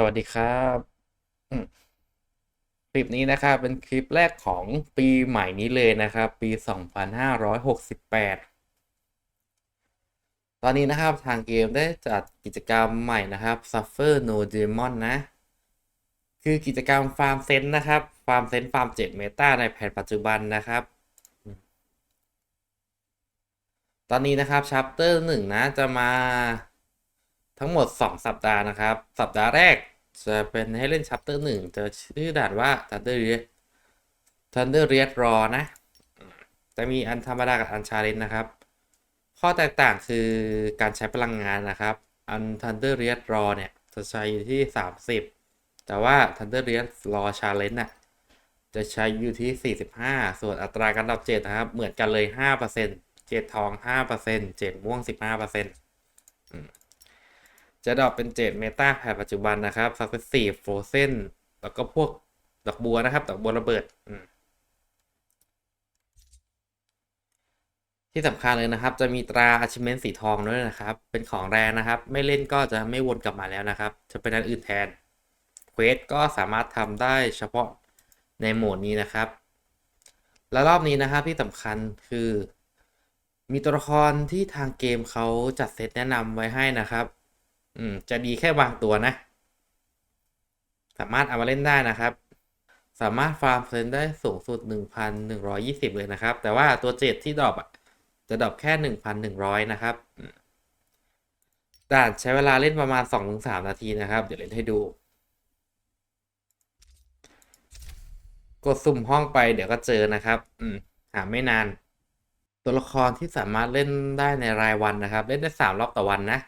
สวัสดีครับคลิปนี้นะครับเป็นคลิปแรกของปีใหม่นี้เลยนะครับ ปี 2568 ตอนนี้นะครับทางเกมได้จัดกิจกรรมใหม่นะครับ Suffer No Demon นะ คือกิจกรรมฟาร์มเซนต์นะครับ ฟาร์มเซนต์ฟาร์ม7เมตาในแผนปัจจุบันนะครับ ตอนนี้นะครับชัปเตอร์หนึ่งนะจะมา ทั้งหมด 2 สัปดาห์นะครับ สัปดาห์แรกจะเป็นให้เล่นชัปเตอร์หนึ่งจะชื่อด่านว่า Thunder Red Thunder Red Raw นะ จะมีอันธรรมดากับอันชาเลนนะครับ ข้อแตกต่างคือการใช้พลังงานนะครับ อัน Thunder Red Raw เนี่ยจะใช้อยู่ที่ 30 แต่ว่า Thunder Red Raw Challenge น่ะจะใช้อยู่ที่ 45 ส่วนอัตราการดรอปเจ็ดนะครับ เหมือนกันเลย 5%เจ็ดทอง 5%เจ็ดม่วง 15%อืม จะดรอปเป็นเจ็ดเมตาแผนปัจจุบันนะครับซักเป็นสี่โฟเซนแล้วก็พวกดอกบัวนะครับ ดอกบัวระเบิดที่สำคัญเลยนะครับ จะมีตรา achievement สีทองด้วยนะครับ เป็นของแรงนะครับ ไม่เล่นก็จะไม่วนกลับมาแล้วนะครับ จะเป็นอันอื่นแทนเควสก็สามารถทำได้เฉพาะในโหมดนี้นะครับ และรอบนี้นะครับที่สำคัญคือ มีตัวละครที่ทางเกมเขาจัดเซตแนะนำไว้ให้นะครับ อืม จะดีแค่บางตัวนะ สามารถเอามาเล่นได้นะครับ สามารถฟาร์มเพลินได้สูงสุด 1,120 เลยนะครับ แต่ว่าตัวเจ็ดที่ดรอปอะจะดรอปแค่ 1,100 นะครับด่านใช้เวลาเล่นประมาณ 2-3 นาทีนะครับ เดี๋ยวเล่นให้ดู กดสุ่มห้องไปเดี๋ยวก็เจอนะครับ อืม หาไม่นาน ตัวละครที่สามารถเล่นได้ในรายวันนะครับ เล่นได้สามรอบต่อวันนะ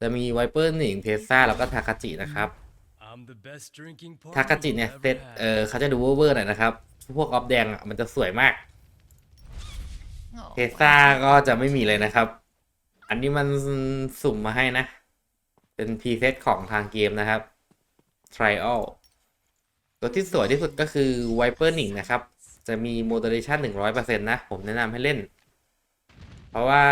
จะมีไวเปอร์หนิงเทซ่าแล้วก็ทากาจินะครับทากาจิเนี่ยเซตเออเขาจะดูเวอร์ๆหน่อยนะครับ พวกออฟแดงอะมันจะสวยมากเทซ่าก็จะไม่มีเลยนะครับ อันนี้มันสุ่มมาให้นะ เป็นพรีเซตของทางเกมนะครับ Trial ตัวที่สวยที่สุดก็คือ Viper หนิงนะครับ จะมี moderation 100%นะ ผมแนะนำให้เล่น เพราะว่า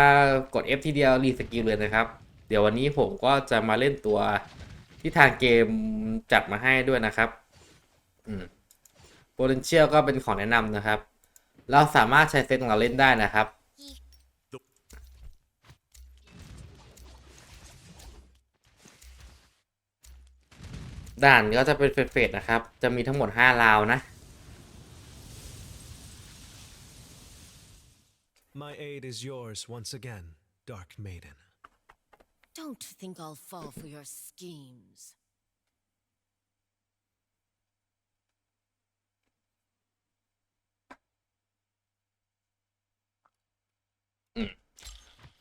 กด F ทีเดียวรีสกิลเลยนะครับ เดี๋ยววันนี้ผมก็จะมาเล่นตัวที่ทางเกมจัดมาให้ด้วยนะครับอืม potential ก็เป็นของแนะนำนะครับ เราสามารถใช้เซตของเราเล่นได้นะครับ ด่านก็จะเป็นเฟสๆนะครับ จะมีทั้งหมด 5 ราวนะ My aid is yours once again, Dark Maiden. Don't think I'll fall for your schemes.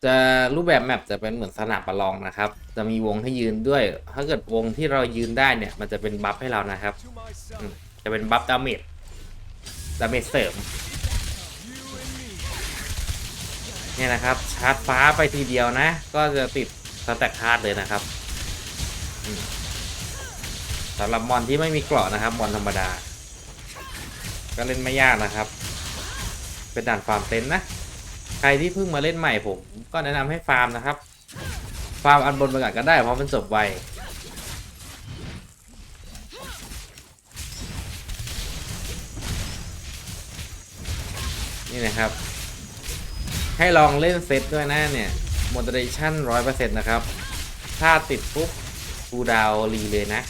จะรูปแบบแมปจะเป็นเหมือนสนามประลองนะครับ จะมีวงให้ยืนด้วย ถ้าเกิดวงที่เรายืนได้เนี่ย มันจะเป็นบัฟให้เรานะครับอืมจะเป็นบัฟดาเมจ ดาเมจเสริม เนี่ยนะครับ ชาร์จฟ้าไปทีเดียวนะ ก็จะติด แต็กฮาดเลยนะครับสำหรับมอนที่ไม่มีเกราะนะครับมอนธรรมดา ก็เล่นไม่ยากนะครับ เป็นด่านฟาร์มเต็นนะ ใครที่เพิ่งมาเล่นใหม่ผม ก็แนะนำให้ฟาร์มนะครับ ฟาร์มอันบนไปก่อนก็ได้เพราะมันจบไวนี่นะครับ ให้ลองเล่นเซตด้วยนะเนี่ย moderation ร้อยเปอร์เซ็นต์นะครับ ถ้าติดปุ๊บคูดาวรีเลยนะ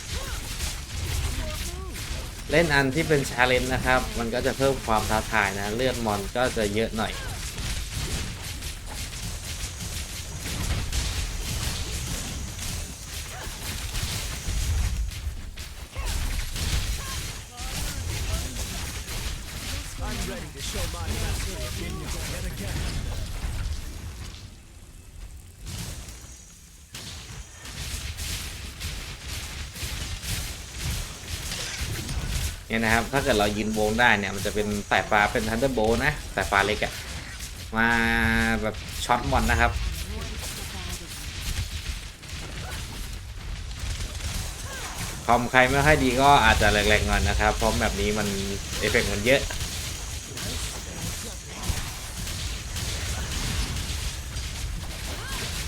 เล่นอันที่เป็นชาเลนจ์นะครับ มันก็จะเพิ่มความท้าทายนะ เลือดมอนก็จะเยอะหน่อย เนี่ยนะครับ ถ้าเกิดเรายืนวงได้เนี่ย มันจะเป็นสายฟ้าเป็นทันเดอร์โบนะ สายฟ้าเล็กอะมาแบบช็อตมอนนะครับ คอมใครไม่ค่อยดีก็อาจจะแหลกๆหน่อยนะครับ เพราะแบบนี้มันเอฟเฟกต์มันเยอะ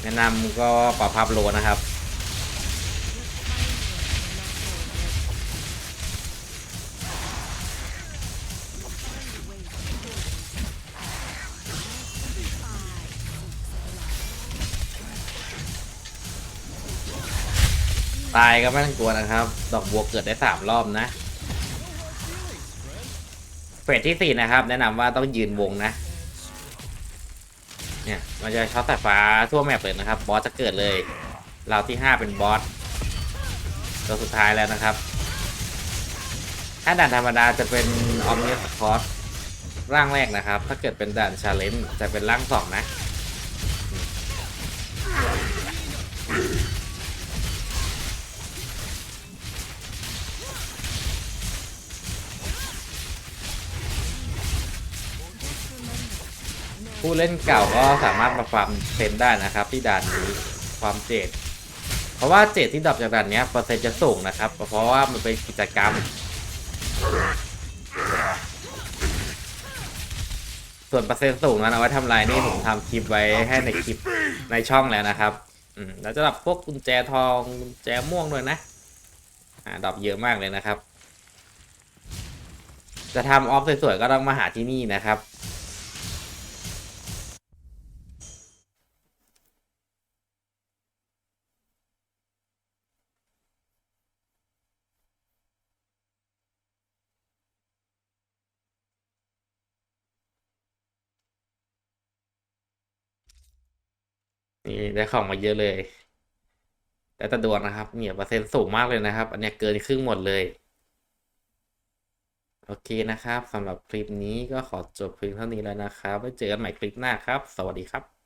แนะนำก็ปรับภาพโลนะครับ ตายก็ไม่ต้องกลัวนะครับ ดอกบัวเกิดได้สามรอบนะเฟสที่สี่นะครับ แนะนำว่าต้องยืนวงนะ เนี่ยมันจะช็อตสายฟ้าทั่วแมปเลยนะครับ บอสจะเกิดเลยเราที่ห้าเป็นบอสตัวสุดท้ายแล้วนะครับ ถ้าด่านธรรมดาจะเป็นออมเนสคอร์สร่างแรกนะครับ ถ้าเกิดเป็นด่านชาเลนจ์จะเป็นร่างสองนะ ผู้เล่นเก่าก็สามารถมาฟาร์มเซนได้นะครับ ที่ด่านนี้ความเจดเพราะว่าเจดที่ดรอปจากด่านนี้เปอร์เซ็นต์จะสูงนะครับ เพราะว่ามันเป็นกิจกรรม ส่วนเปอร์เซ็นต์สูงนั้นเอาไว้ทำลายนี่ผมทำคลิปไว้ให้ในคลิปในช่องแล้วนะครับแล้วจะดับพวกกุญแจทองกุญแจม่วงด้วยนะอ่าดรอปเยอะมากเลยนะครับ จะทำออฟสวยๆก็ต้องมาหาที่นี่นะครับ นี่ได้ของมาเยอะเลยแต่ตะดวงนะครับเนี่ยเปอร์เซ็นต์สูงมากเลยนะครับ อันนี้เกินครึ่งหมดเลย โอเคนะครับสำหรับคลิปนี้ก็ขอจบเพียงเท่านี้แล้วนะครับไว้เจอกันใหม่คลิปหน้าครับ สวัสดีครับ